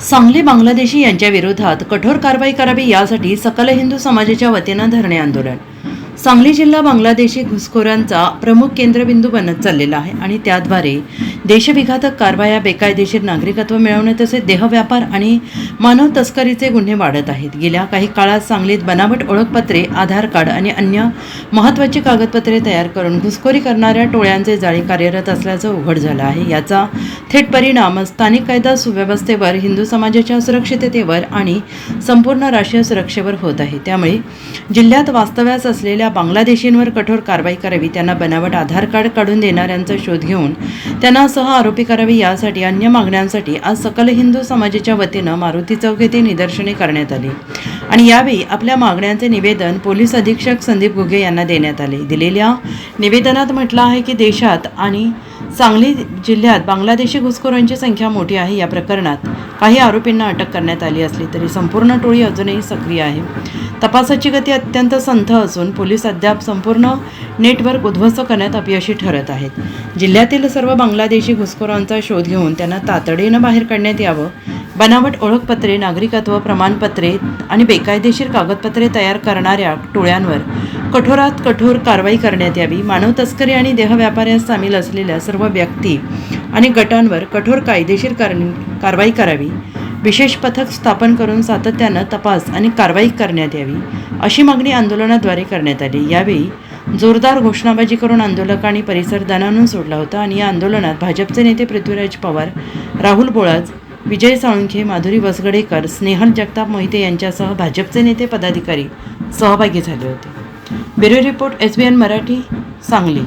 सांगली बांगलादेशी यांच्या विरोधात कठोर कारवाई करावी यासाठी सकल हिंदू समाजाच्या वतीनं धरणे आंदोलन. सांगली जिल्हा बांगलादेशी घुसखोरांचा प्रमुख केंद्रबिंदू बनत चाललेला आहे आणि त्याद्वारे देशविघातक कारवाया बेकायदेशीर नागरिकत्व मिळवणे तसेच देहव्यापार आणि मानव तस्करीचे गुन्हे वाढत आहेत. गेल्या काही काळात सांगलीत बनावट ओळखपत्रे आधार कार्ड आणि अन्य महत्त्वाची कागदपत्रे तयार करून घुसखोरी करणाऱ्या टोळ्यांचे जाळी कार्यरत असल्याचं उघड झालं आहे. याचा थेट परिणाम स्थानिक कायदा सुव्यवस्थेवर हिंदू समाजाच्या सुरक्षिततेवर आणि संपूर्ण राष्ट्रीय सुरक्षेवर होत आहे. त्यामुळे जिल्ह्यात वास्तव्यास असलेल्या बांगलादेशींवर कठोर कारवाई करावी त्यांना बनावट आधार कार्ड काढून देणाऱ्यांचा शोध घेऊन त्यांना सह आरोपी करावी यासाठी अन्य मागण्यांसाठी आज सकल हिंदू समाजाच्या वतीनं मारुती चौक येथे निदर्शने करण्यात आली. आणि यावेळी आपल्या मागण्यांचे निवेदन पोलीस अधीक्षक संदीप घुगे यांना देण्यात आले. दिलेल्या निवेदनात म्हटलं आहे की देशात आणि सांगली जिल्ह्यात बांगलादेशी घुसखोरांची संख्या मोठी आहे या प्रकरणात. काही आरोपींना अटक करण्यात आली असली तरी संपूर्ण टोळी अजूनही सक्रिय आहे. तपासाची गती अत्यंत संथ असून पोलीस अद्याप संपूर्ण नेटवर्क उद्ध्वस्त करण्यात अपयशी ठरत आहेत. जिल्ह्यातील सर्व बांगलादेशी घुसखोरांचा शोध घेऊन त्यांना तातडीनं बाहेर काढण्यात यावं. बनावट ओळखपत्रे नागरिकत्व प्रमाणपत्रे आणि बेकायदेशीर कागदपत्रे तयार करणाऱ्या टोळ्यांवर कठोरात कठोर कारवाई करण्यात यावी. मानव तस्करी आणि देहव्यापाऱ्यात सामील असलेल्या सर्व व्यक्ती आणि गटांवर कठोर कायदेशीर कार- कारवाई करावी. विशेष पथक स्थापन करून सातत्यानं तपास आणि कारवाई करण्यात यावी अशी मागणी आंदोलनाद्वारे करण्यात आली. यावेळी जोरदार घोषणाबाजी करून आंदोलकांनी परिसर दणानून सोडला होता आणि या आंदोलनात भाजपचे नेते पृथ्वीराज पवार राहुल बोळाज विजय साळुंखे माधुरी वसगडेकर स्नेहल जगताप मोहिते यांच्यासह भाजपचे नेते पदाधिकारी सहभागी झाले होते. Bureau report S B N Marathi Sangli.